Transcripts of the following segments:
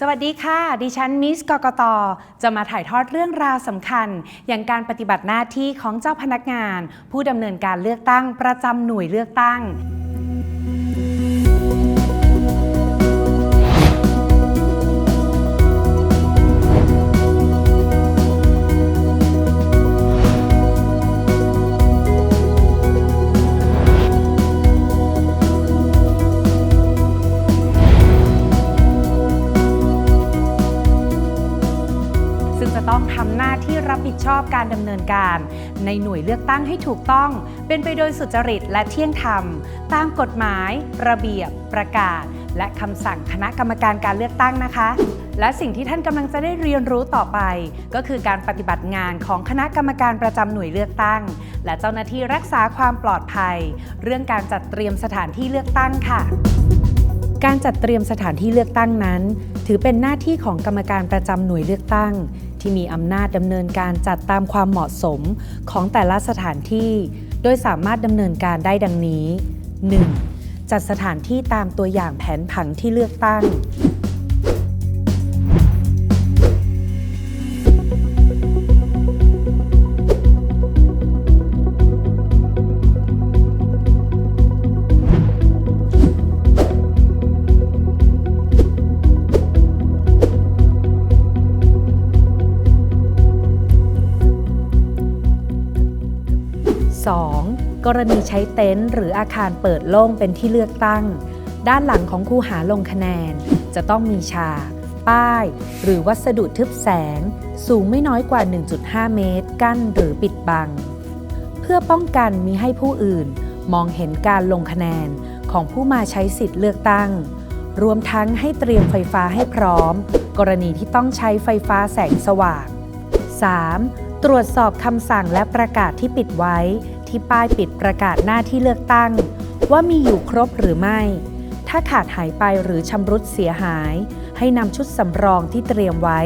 สวัสดีค่ะ ดิฉันมิสกกต จะมาถ่ายทอดเรื่องราวสำคัญ อย่างการปฏิบัติหน้าที่ของเจ้าพนักงาน ผู้ดำเนินการเลือกตั้งประจำหน่วยเลือกตั้ง ผิดชอบการดำเนินการ ในหน่วยเลือกตั้งให้ถูกต้อง เป็นไปโดยสุจริตและเที่ยงธรรม ตามกฎหมาย ระเบียบ ประกาศ และคำสั่งคณะกรรมการการเลือกตั้งนะคะ และสิ่งที่ท่านกำลังจะได้เรียนรู้ต่อไป ก็คือการปฏิบัติงานของคณะกรรมการประจำหน่วยเลือกตั้ง และเจ้าหน้าที่รักษาความปลอดภัย เรื่องการจัดเตรียมสถานที่เลือกตั้งค่ะ การจัดเตรียมสถานที่เลือกตั้งนั้น ถือเป็นหน้าที่ของกรรมการประจำหน่วยเลือกตั้ง ที่มีอำนาจดำเนินการจัดตามความเหมาะสมของแต่ละสถานที่ โดยสามารถดำเนินการได้ดังนี้ 1. จัดสถานที่ตามตัวอย่างแผนผังที่เลือกตั้ง รณีใช้เต็นท์หรืออาคารเปิดโล่งเป็นที่เลือกตั้ง ด้านหลังของคูหาลงคะแนน จะต้องมีฉากป้าย หรือวัสดุทึบแสง สูงไม่น้อยกว่า 1.5 เมตร กั้นหรือปิดบัง เพื่อป้องกันมิให้ผู้อื่น มองเห็นการลงคะแนนของผู้มาใช้สิทธิ์เลือกตั้ง รวมทั้งให้เตรียมไฟฟ้าให้พร้อม กรณีที่ต้องใช้ไฟฟ้าแสงสว่าง 3. ตรวจสอบคำสั่งและประกาศที่ปิดไว้ ที่ป้ายปิดประกาศหน้าที่เลือกตั้ง ว่ามีอยู่ครบหรือไม่ ถ้าขาดหายไปหรือชำรุดเสียหาย ให้นำชุดสำรองที่เตรียมไว้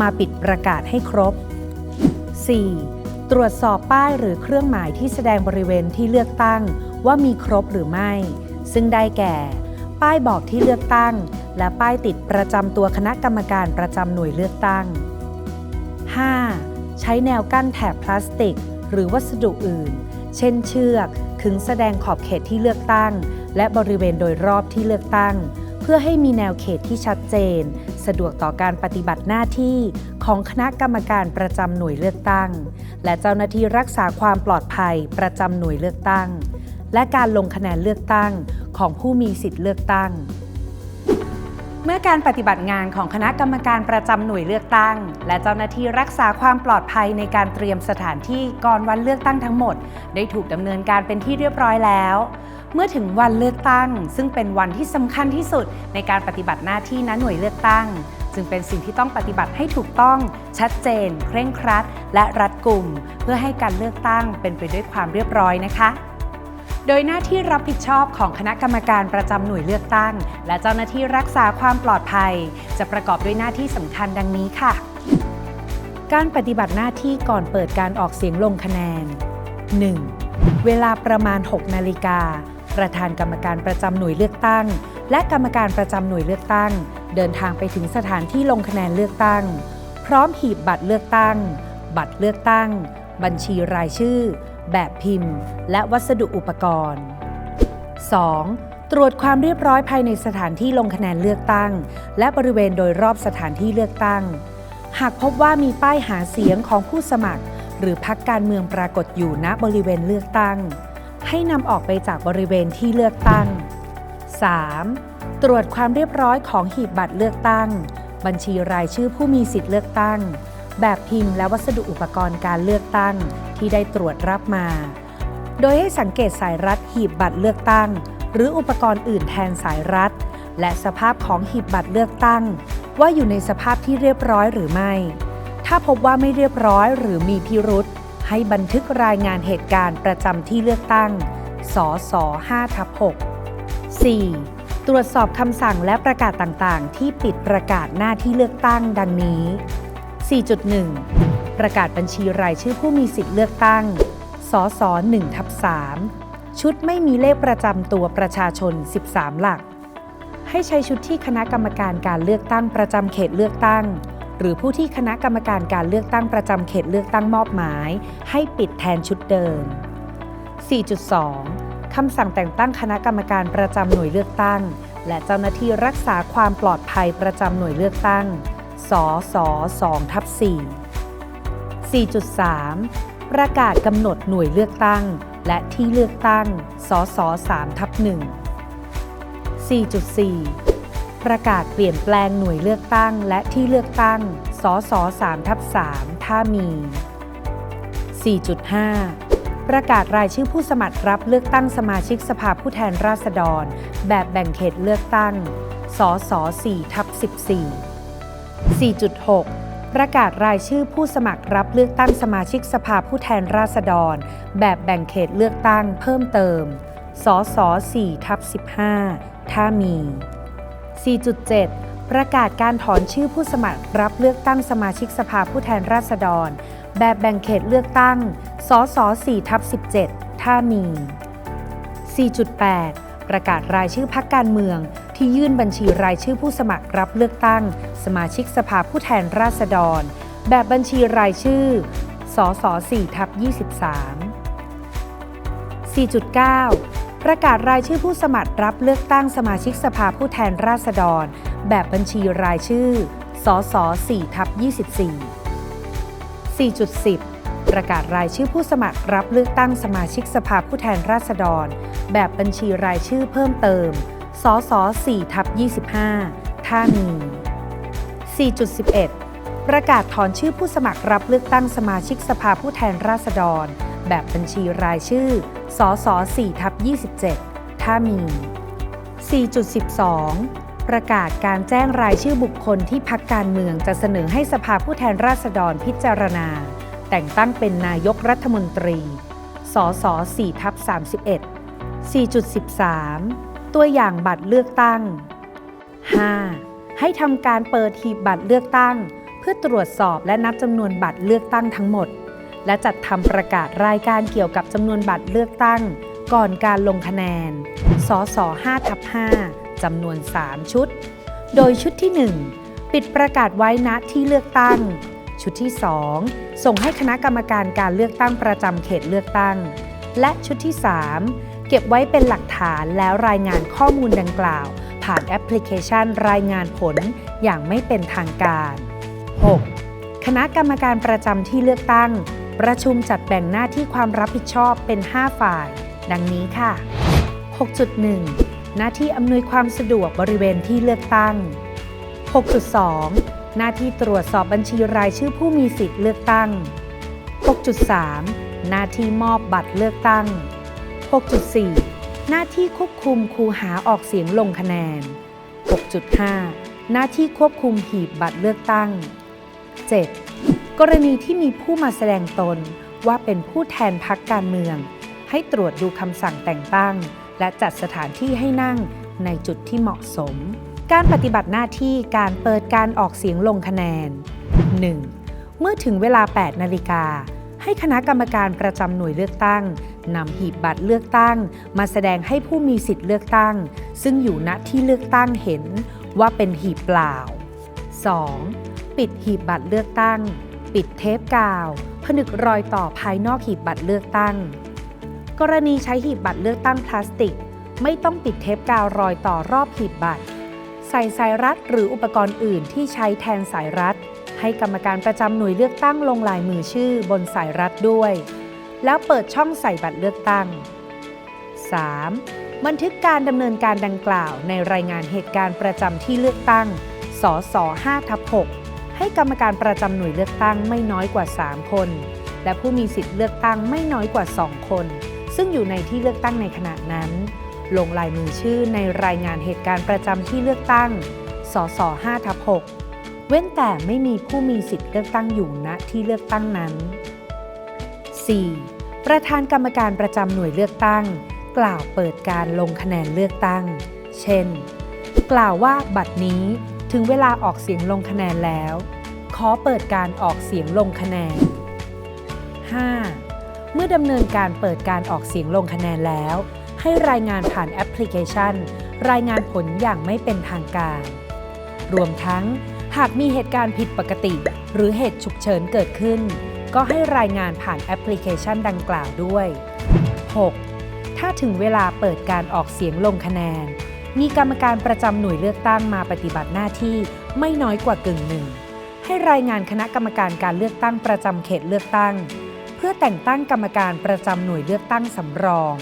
มาปิดประกาศให้ครบ 4. ตรวจสอบป้ายหรือเครื่องหมายที่แสดงบริเวณที่เลือกตั้ง ว่ามีครบหรือไม่ ซึ่งได้แก่ ป้ายบอกที่เลือกตั้ง และป้ายติดประจำตัวคณะกรรมการประจำหน่วยเลือกตั้ง 5. ใช้แนวกั้นแถบพลาสติก หรือวัสดุอื่น เช่นเชือกขึงแสดงขอบเขตที่เลือกตั้ง และบริเวณโดยรอบที่เลือกตั้ง เพื่อให้มีแนวเขตที่ชัดเจน สะดวกต่อการปฏิบัติหน้าที่ของคณะกรรมการประจำหน่วยเลือกตั้ง และเจ้าหน้าที่รักษาความปลอดภัยประจำหน่วยเลือกตั้ง และการลงคะแนนเลือกตั้งของผู้มีสิทธิ์เลือกตั้ง เมื่อการปฏิบัติงานของคณะกรรมการประจำหน่วยเลือกตั้ง และเจ้าหน้าที่รักษาความปลอดภัยในการเตรียมสถานที่ก่อนวันเลือกตั้งทั้งหมด ได้ถูกดำเนินการเป็นที่เรียบร้อยแล้ว เมื่อถึงวันเลือกตั้ง ซึ่งเป็นวันที่สำคัญที่สุดในการปฏิบัติหน้าที่ณหน่วยเลือกตั้ง จึงเป็นสิ่งที่ต้องปฏิบัติให้ถูกต้อง ชัดเจน เคร่งครัด และรัดกุม เพื่อให้การเลือกตั้งเป็นไปด้วยความเรียบร้อยนะคะ โดยหน้าที่รับผิดชอบของคณะกรรมการประจำหน่วยเลือกตั้ง และเจ้าหน้าที่รักษาความปลอดภัย จะประกอบด้วยหน้าที่สำคัญดังนี้ค่ะ การปฏิบัติหน้าที่ก่อนเปิดการออกเสียงลงคะแนน 1. เวลาประมาณ 6 นาฬิกา ประธานกรรมการประจำหน่วยเลือกตั้ง และกรรมการประจำหน่วยเลือกตั้ง เดินทางไปถึงสถานที่ลงคะแนนเลือกตั้ง พร้อมหีบบัตรเลือกตั้ง บัตรเลือกตั้ง บัญชีรายชื่อ แบบพิมพ์ และวัสดุอุปกรณ์ 2. ตรวจความเรียบร้อยภายในสถานที่ลงคะแนนเลือกตั้ง และบริเวณโดยรอบสถานที่เลือกตั้ง หากพบว่ามีป้ายหาเสียงของผู้สมัคร หรือพักการเมืองปรากฏอยู่ณบริเวณเลือกตั้ง ให้นำออกไปจากบริเวณที่เลือกตั้ง 3. ตรวจความเรียบร้อยของหีบบัตรเลือกตั้ง บัญชีรายชื่อผู้มีสิทธิ์เลือกตั้ง แบบพิมพ์และวัสดุอุปกรณ์การเลือกตั้ง ที่ได้ตรวจรับมา โดยให้สังเกตสายรัดหีบบัตรเลือกตั้ง หรืออุปกรณ์อื่นแทนสายรัด และสภาพของหีบบัตรเลือกตั้ง ว่าอยู่ในสภาพที่เรียบร้อยหรือไม่ ถ้าพบว่าไม่เรียบร้อยหรือมีพิรุษให้บันทึกรายงานเหตุการณ์ประจำที่เลือกตั้ง สส5ทับ6 4. ตรวจสอบคำสั่งและประกาศต่างๆ ที่ปิดประกาศหน้าที่เลือกตั้งดังนี้ 4.1 ประกาศบัญชีรายชื่อผู้มีสิทธิ์เลือกตั้ง สส1ทับ3ชุดไม่มีเลขประจำตัวประชาชน 13 หลัก ให้ใช้ชุดที่คณะกรรมการการเลือกตั้งประจำเขตเลือกตั้ง หรือผู้ที่คณะกรรมการการเลือกตั้งประจำเขตเลือกตั้งมอบหมาย ให้ปิดแทนชุดเดิม 4.2 คำสั่งแต่งตั้งคณะกรรมการประจำหน่วยเลือกตั้ง และเจ้าหน้าที่รักษาความปลอดภัยประจำหน่วยเลือกตั้ง สส2ทับ4 4.3 ประกาศกำหนดหน่วยเลือกตั้ง และที่เลือกตั้ง สส3ทับ1 4.4 ประกาศเปลี่ยนแปลงหน่วยเลือกตั้ง และที่เลือกตั้ง สส3ทับ3ถ้ามี 4.5 ประกาศรายชื่อผู้สมัครรับเลือกตั้งสมาชิกสภาผู้แทนราษฎร แบบแบ่งเขตเลือกตั้ง สส4ทับ14 4.6 ประกาศรายชื่อผู้สมัครรับเลือกตั้งสมาชิกสภาผู้แทนราษฎร แบบแบ่งเขตเลือกตั้งเพิ่มเติม สส4ทับ15 ถ้ามี 4.7 ประกาศการถอนชื่อผู้สมัครรับเลือกตั้งสมาชิกสภาผู้แทนราษฎร แบบแบ่งเขตเลือกตั้ง สส4ทับ17 ถ้ามี 4.8 ประกาศรายชื่อพักการเมือง ที่ยื่นบัญชีรายชื่อผู้สมัครรับเลือกตั้ง สมาชิกสภาผู้แทนราษฎร แบบบัญชีรายชื่อ สส4ทับ23 4.9 ประกาศรายชื่อผู้สมัครรับเลือกตั้งสมาชิกสภาผู้แทนราษฎร แบบบัญชีรายชื่อ สส4ทับ24 4.10ประกาศรายชื่อผู้สมัครรับเลือกตั้งสมาชิกสภาผู้แทนราษฎร แบบบัญชีรายชื่อเพิ่มเติม สส4ทับ25 ถ้ามี 4.11 ประกาศถอนชื่อผู้สมัครรับเลือกตั้งสมาชิกสภาผู้แทนราษฎร แบบบัญชีรายชื่อสส4ทับ27 ถ้ามี 4.12 ประกาศการแจ้งรายชื่อบุคคลที่พักการเมืองจะเสนอให้สภาผู้แทนราษฎรพิจารณา แต่งตั้งเป็นนายกรัฐมนตรี สส4ทับ31 4.13 ตัวอย่างบัตรเลือกตั้ง 5. ให้ทำการเปิดหีบบัตรเลือกตั้ง เพื่อตรวจสอบและนับจำนวนบัตรเลือกตั้งทั้งหมด และจัดทำประกาศรายการเกี่ยวกับจำนวนบัตรเลือกตั้ง ก่อนการลงคะแนน สส5ทับ5จำนวน 3 ชุด โดยชุดที่ 1 ปิดประกาศไว้ณที่เลือกตั้ง ชุดที่ 2 ส่งให้คณะกรรมการการเลือกตั้งประจำเขตเลือกตั้ง และชุดที่ 3 เก็บไว้เป็นหลักฐานแล้วรายงานข้อมูลดังกล่าว ผ่านแอปพลิเคชันรายงานผลอย่างไม่เป็นทางการ 6. คณะกรรมการประจำที่เลือกตั้ง ประชุมจัดแบ่งหน้าที่ความรับผิดชอบเป็น 5 ฝ่าย ดังนี้ค่ะ 6.1 หน้าที่อำนวยความสะดวกบริเวณที่เลือกตั้ง 6.2 หน้าที่ตรวจสอบบัญชีรายชื่อผู้มีสิทธิ์เลือกตั้ง 6.3 หน้าที่มอบบัตรเลือกตั้ง 6.4 หน้าที่ควบคุมคูหาออกเสียงลงคะแนน 6.5 หน้าที่ควบคุมหีบบัตรเลือกตั้ง 7. กรณีที่มีผู้มาแสดงตนว่าเป็นผู้แทนพักการเมือง ให้ตรวจดูคำสั่งแต่งตั้ง และจัดสถานที่ให้นั่งในจุดที่เหมาะสม การปฏิบัติหน้าที่การเปิดการออกเสียงลงคะแนน 1. เมื่อถึงเวลา 8 นาฬิกา ให้คณะกรรมการประจำหน่วยเลือกตั้ง นำหีบบัตรเลือกตั้ง มาแสดงให้ผู้มีสิทธิ์เลือกตั้ง ซึ่งอยู่ณที่เลือกตั้งเห็นว่าเป็นหีบเปล่า 2. ปิดหีบบัตรเลือกตั้ง ปิดเทปกาว ผนึกรอยต่อภายนอกหีบบัตรเลือกตั้ง กรณีใช้หีบบัตรเลือกตั้งพลาสติก ไม่ต้องปิดเทปกาวรอยต่อรอบหีบบัตร ใส่สายรัดหรืออุปกรณ์อื่นที่ใช้แทนสายรัดให้กรรมการประจำหน่วยเลือกตั้งลงลายมือชื่อบนสายรัดด้วย แล้วเปิดช่องใส่บัตรเลือกตั้ง 3. บันทึกการดำเนินการดังกล่าวในรายงานเหตุการณ์ประจำที่เลือกตั้ง สส5ทับ6ให้กรรมการประจำหน่วยเลือกตั้งไม่น้อยกว่า 3 คน และผู้มีสิทธิ์เลือกตั้งไม่น้อยกว่า 2 คน ซึ่งอยู่ในที่เลือกตั้งในขณะนั้น ลงลายมือชื่อในรายงานเหตุการณ์ประจำที่เลือกตั้ง สส5ทับ6เว้นแต่ไม่มีผู้มีสิทธิ์เลือกตั้งอยู่ณที่เลือกตั้งนั้น 4. ประธานกรรมการประจำหน่วยเลือกตั้ง กล่าวเปิดการลงคะแนนเลือกตั้ง เช่น กล่าวว่าบัตรนี้ถึงเวลาออกเสียงลงคะแนนแล้ว ขอเปิดการออกเสียงลงคะแนน 5. เมื่อดำเนินการเปิดการออกเสียงลงคะแนนแล้ว ให้รายงานผ่านแอปพลิเคชัน รายงานผลอย่างไม่เป็นทางการ รวมทั้ง หากมีเหตุการณ์ผิดปกติ หรือเหตุฉุกเฉินเกิดขึ้น ก็ให้รายงานผ่านแอปพลิเคชันดังกล่าวด้วย 6. ถ้าถึงเวลาเปิดการออกเสียงลงคะแนน มีกรรมการประจำหน่วยเลือกตั้งมาปฏิบัติหน้าที่ไม่น้อยกว่ากึ่งหนึ่ง ให้รายงานคณะกรรมการการเลือกตั้งประจำเขตเลือกตั้ง เพื่อแต่งตั้งกรรมการประจำหน่วยเลือกตั้งสำรอง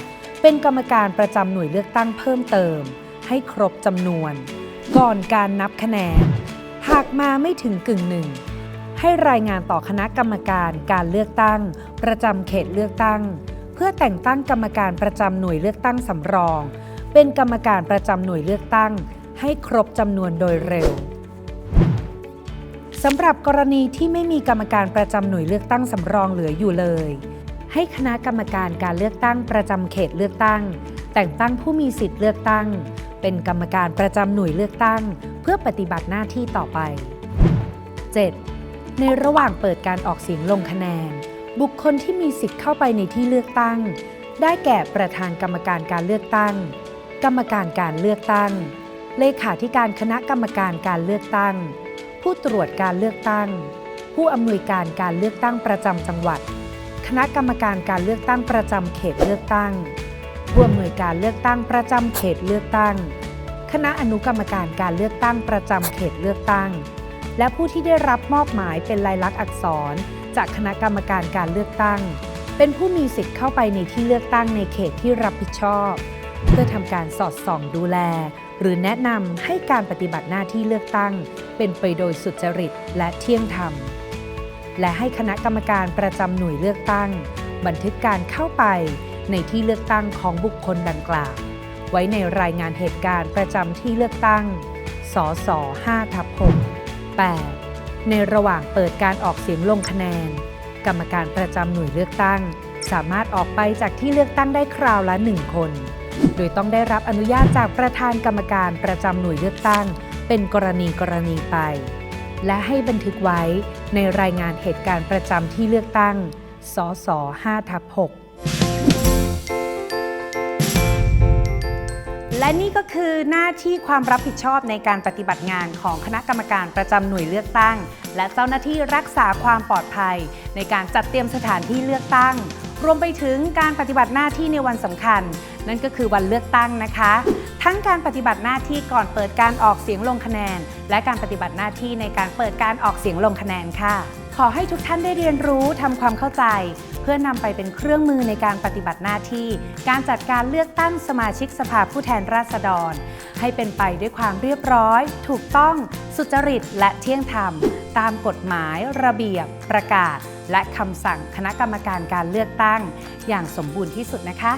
เป็นกรรมการประจำหน่วยเลือกตั้งเพิ่มเติม ให้ครบจำนวน ก่อนการนับคะแนน หากมาไม่ถึงกึ่งหนึ่ง ให้รายงานต่อคณะกรรมการการเลือกตั้ง ประจำเขตเลือกตั้ง เพื่อแต่งตั้งกรรมการประจำหน่วยเลือกตั้งสำรอง เป็นกรรมการประจำหน่วยเลือกตั้ง ให้ครบจำนวนโดยเร็วสำหรับกรณีที่ไม่มีกรรมการประจำหน่วยเลือกตั้งสำรองเหลืออยู่เลย ให้คณะกรรมการการเลือกตั้งประจำเขตเลือกตั้ง แต่งตั้งผู้มีสิทธิ์เลือกตั้ง เป็นกรรมการประจำหน่วยเลือกตั้ง เพื่อปฏิบัติหน้าที่ต่อไป 7. ในระหว่างเปิดการออกเสียงลงคะแนน บุคคลที่มีสิทธิ์เข้าไปในที่เลือกตั้ง ได้แก่ประธานกรรมการการเลือกตั้ง กรรมการการเลือกตั้ง เลขาธิการคณะกรรมการการเลือกตั้ง ผู้ตรวจการเลือกตั้ง ผู้อำนวยการการเลือกตั้งประจำจังหวัด คณะกรรมการการเลือกตั้งประจำเขตเลือกตั้งผู้อำนวยการเลือกตั้งประจำเขตเลือกตั้ง คณะอนุกรรมการการเลือกตั้งประจำเขตเลือกตั้ง และผู้ที่ได้รับมอบหมายเป็นลายลักษณ์อักษร จากคณะกรรมการการเลือกตั้ง เป็นผู้มีสิทธิ์เข้าไปในที่เลือกตั้งในเขตที่รับผิดชอบ เพื่อทำการสอดส่องดูแล หรือแนะนำให้การปฏิบัติหน้าที่เลือกตั้ง เป็นไปโดยสุจริตและเที่ยงธรรม และให้คณะกรรมการประจำหน่วยเลือกตั้ง บันทึกการเข้าไปในที่เลือกตั้งของบุคคลดังกล่าว ไว้ในรายงานเหตุการณ์ประจำที่เลือกตั้ง สส5ทับ6 8 ในระหว่างเปิดการออกเสียงลงคะแนน กรรมการประจำหน่วยเลือกตั้ง สามารถออกไปจากที่เลือกตั้งได้คราวละ1คน โดยต้องได้รับอนุญาตจากประธานกรรมการประจำหน่วยเลือกตั้ง เป็นกรณีกรณีไป และให้บันทึกไว้ในรายงานเหตุการณ์ประจำที่เลือกตั้ง สส5ทับ6 และนี่ก็คือหน้าที่ความรับผิดชอบในการปฏิบัติงานของคณะกรรมการประจำหน่วยเลือกตั้ง และเจ้าหน้าที่รักษาความปลอดภัย ในการจัดเตรียมสถานที่เลือกตั้ง รวมไปถึงการปฏิบัติหน้าที่ในวันสำคัญ นั่นก็คือวันเลือกตั้งนะคะ ทั้งการปฏิบัติหน้าที่ก่อนเปิดการออกเสียงลงคะแนน และการปฏิบัติหน้าที่ในการเปิดการออกเสียงลงคะแนนค่ะ ขอให้ทุกท่านได้เรียนรู้ทำความเข้าใจ เพื่อนำไปเป็นเครื่องมือในการปฏิบัติหน้าที่ การจัดการเลือกตั้งสมาชิกสภาผู้แทนราษฎร ให้เป็นไปด้วยความเรียบร้อย ถูกต้อง สุจริต และเที่ยงธรรม ตามกฎหมาย ระเบียบ ประกาศ และคำสั่งคณะกรรมการการเลือกตั้ง อย่างสมบูรณ์ที่สุดนะคะ